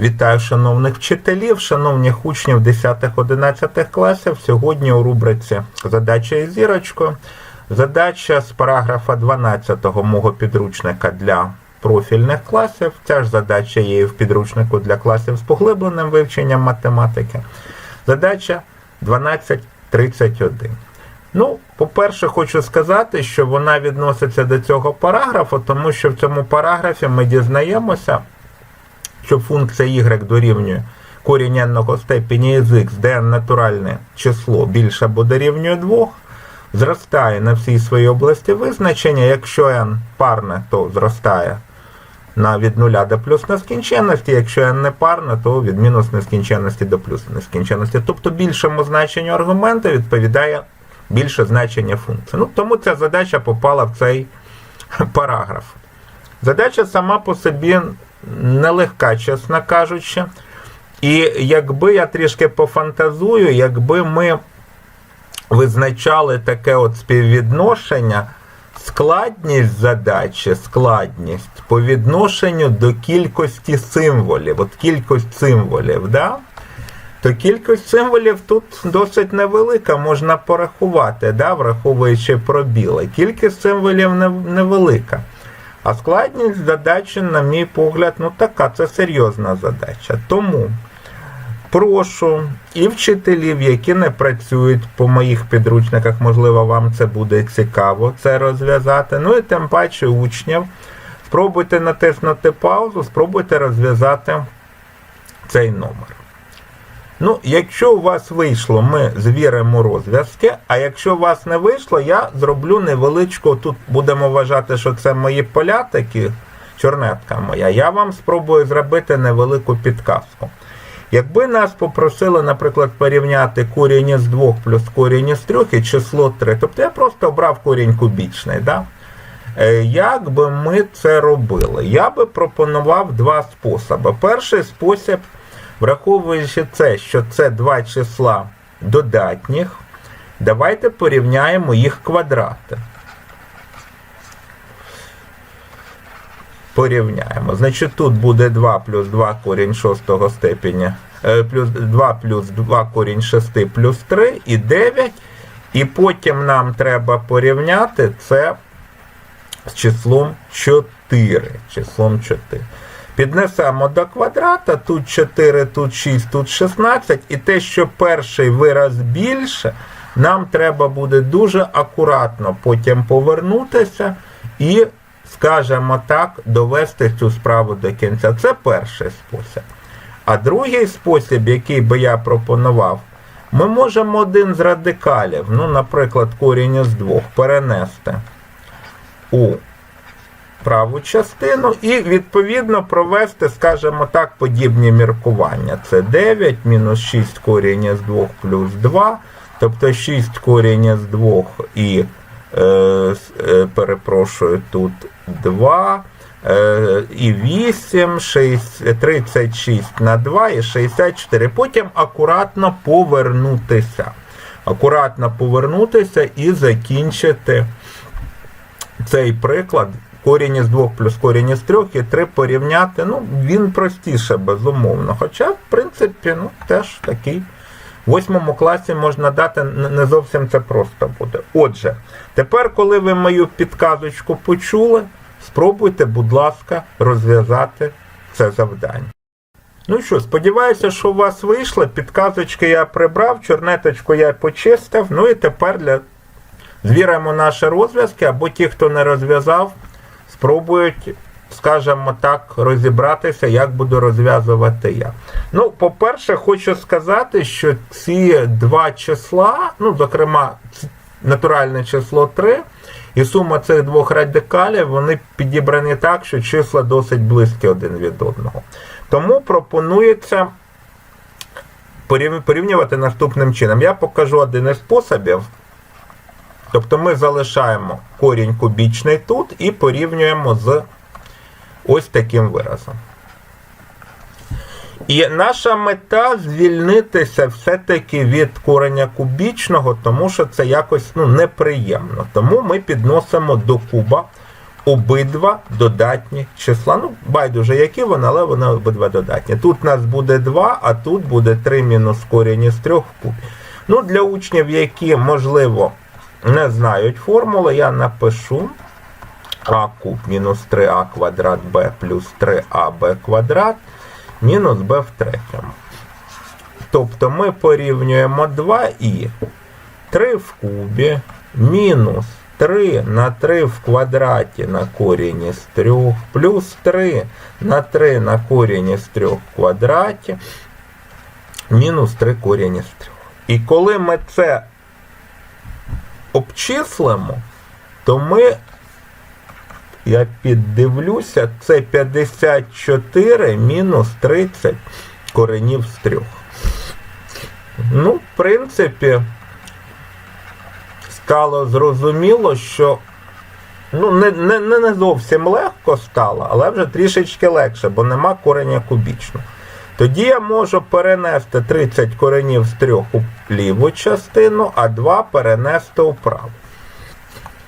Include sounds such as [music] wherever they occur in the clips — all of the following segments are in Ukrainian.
Вітаю шановних вчителів, шановних учнів 10-11 класів. Сьогодні у рубриці Задача із зірочкою. Задача з параграфа 12 мого підручника для профільних класів. Ця ж задача є і в підручнику для класів з поглибленим вивченням математики. Задача 1231. Ну, по-перше, хочу сказати, що вона відноситься до цього параграфу, тому що в цьому параграфі ми дізнаємося, що функція y дорівнює корінь n степені з x, де n натуральне число більше або дорівнює 2, зростає на всій своїй області визначення. Якщо n парне, то зростає на від 0 до плюс нескінченності, якщо n не парне, то від мінус нескінченності до плюс нескінченності. Тобто більшому значенню аргумента відповідає більше значення функції. Ну, тому ця задача попала в цей [laughs] параграф. Задача сама по собі нелегка, чесно кажучи. І якби я трішки пофантазую, якби ми визначали таке от співвідношення, складність задачі, складність по відношенню до кількості символів, от кількість символів, да? то кількість символів тут досить невелика, можна порахувати, да? враховуючи пробіли. Кількість символів невелика. А складність задачі, на мій погляд, ну така, це серйозна задача. Тому прошу і вчителів, які не працюють по моїх підручниках, можливо, вам це буде цікаво це розв'язати. Ну і тим паче учнів. Спробуйте натиснути паузу, спробуйте розв'язати цей номер. Ну, якщо у вас вийшло, ми звіримо розв'язки, а якщо у вас не вийшло, я зроблю невеличку, тут будемо вважати, що це мої поля такі, чорнетка моя, я вам спробую зробити невелику підказку. Якби нас попросили, наприклад, порівняти корінь із 2 плюс корінь із 3 і число 3, тобто я просто обрав корінь кубічний, да? Е, як би ми це робили? Я би пропонував два способи. Перший спосіб. Враховуючи це, що це два числа додатніх, давайте порівняємо їх квадрати. Порівняємо. Значить, тут буде 2 плюс 2 корінь 6 степеня, плюс 2 плюс 2 корінь 6 плюс 3 і 9. І потім нам треба порівняти це з числом 4. Числом 4. Піднесемо до квадрата, тут 4, тут 6, тут 16. І те, що перший вираз більше, нам треба буде дуже акуратно потім повернутися і, скажімо так, довести цю справу до кінця. Це перший спосіб. А другий спосіб, який би я пропонував, ми можемо один з радикалів, ну, наприклад, корінь із двох, перенести у праву частину і, відповідно, провести, скажімо так, подібні міркування. Це 9 мінус 6 корінь із 2 плюс 2, тобто 6 корінь із 2 і, е, е, перепрошую, тут 2. Е, і 8, 6, 36 на 2 і 64. Потім акуратно повернутися. Акуратно повернутися і закінчити цей приклад корінь із 2 плюс корінь із 3 і 3 порівняти, ну, він простіше, безумовно. Хоча, в принципі, ну, теж такий. В восьмому класі можна дати не зовсім це просто буде. Отже, тепер, коли ви мою підказочку почули, спробуйте, будь ласка, розв'язати це завдання. Ну що, сподіваюся, що у вас вийшло. Підказочки я прибрав, чорнеточку я почистив. Ну і тепер для... звіримо наші розв'язки, або ті, хто не розв'язав, спробують, скажімо так, розібратися, як буду розв'язувати я. Ну, по-перше, хочу сказати, що ці два числа, ну, зокрема, натуральне число 3, і сума цих двох радикалів, вони підібрані так, що числа досить близькі один від одного. Тому пропонується порівнювати наступним чином. Я покажу один із способів. Тобто ми залишаємо корінь кубічний тут і порівнюємо з ось таким виразом. І наша мета звільнитися все-таки від кореня кубічного, тому що це якось ну, неприємно. Тому ми підносимо до куба обидва додатні числа. Ну, байдуже, які вони, але вони обидва додатні. Тут у нас буде 2, а тут буде 3 мінус корінь із 3 в кубі. Ну, для учнів, які, можливо, не знають формули, я напишу а куб мінус 3а квадрат b плюс 3аб квадрат мінус b в третьому. Тобто ми порівнюємо 2 і 3 в кубі мінус 3 на 3 в квадраті на корінь із 3 плюс 3 на 3 на корінь із 3 в квадраті мінус 3 корінь із 3. І коли ми це обчислимо, то ми, я піддивлюся, це 54 мінус 30 коренів з 3. Ну, в принципі, стало зрозуміло, що ну, не, не не зовсім легко стало, але вже трішечки легше, бо нема кореня кубічного. Тоді я можу перенести 30 коренів з 3 у ліву частину, а 2 перенести у праву.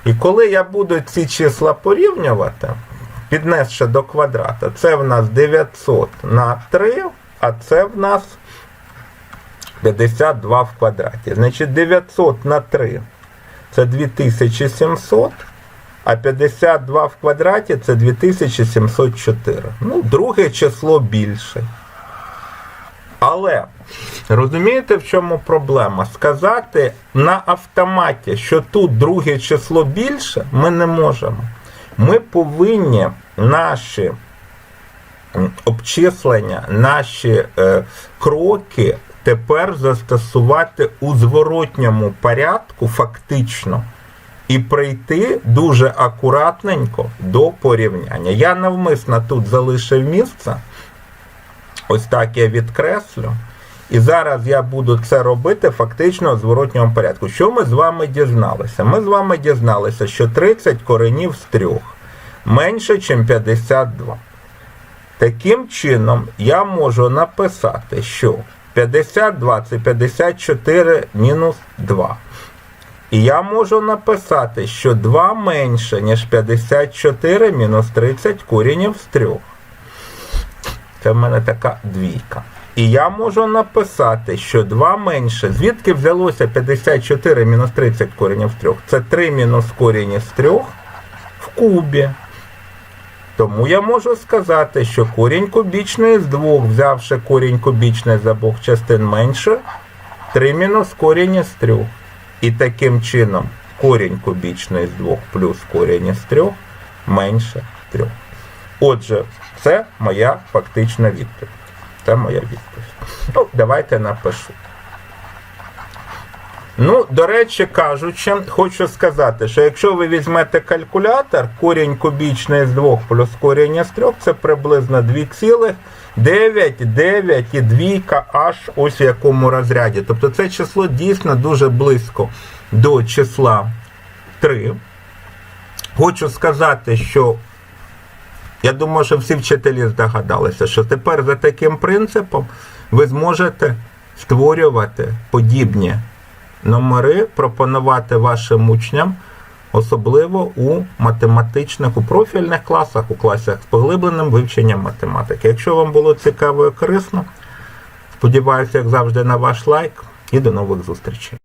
І коли я буду ці числа порівнювати, піднесши до квадрата, це в нас 900 на 3, а це в нас 52 в квадраті. Значить 900 на 3 це 2700, а 52 в квадраті це 2704. Ну, друге число більше. Але розумієте, в чому проблема? Сказати на автоматі, що тут друге число більше, ми не можемо. Ми повинні наші обчислення, наші е, кроки тепер застосувати у зворотньому порядку, фактично, і прийти дуже акуратненько до порівняння. Я навмисно тут залишив місце. Ось так я відкреслю. І зараз я буду це робити фактично в зворотньому порядку. Що ми з вами дізналися? Ми з вами дізналися, що 30 коренів з 3 менше, ніж 52. Таким чином, я можу написати, що 52 це 54 мінус 2. І я можу написати, що 2 менше, ніж 54 мінус 30 коренів з 3. Це в мене така двійка. І я можу написати, що 2 менше. Звідки взялося 54 мінус 30 коренів з 3? Це 3 мінус корінь із 3 в кубі. Тому я можу сказати, що корінь кубічний з 2, взявши корінь кубічний з обох частин менше, 3 мінус корінь із 3. І таким чином корінь кубічний з 2 плюс корінь із 3 менше 3. Отже, це моя фактична відповідь. Це моя відповідь. Ну, давайте напишу. Ну, до речі кажучи, хочу сказати, що якщо ви візьмете калькулятор, корінь кубічний з 2 плюс корінь із 3, це приблизно 2,9, 9 і аж ось в якому розряді. Тобто це число дійсно дуже близько до числа 3. Хочу сказати, що я думаю, що всі вчителі здогадалися, що тепер за таким принципом ви зможете створювати подібні номери, пропонувати вашим учням, особливо у математичних, у профільних класах, у класах з поглибленим вивченням математики. Якщо вам було цікаво і корисно, сподіваюся, як завжди, на ваш лайк і до нових зустрічей.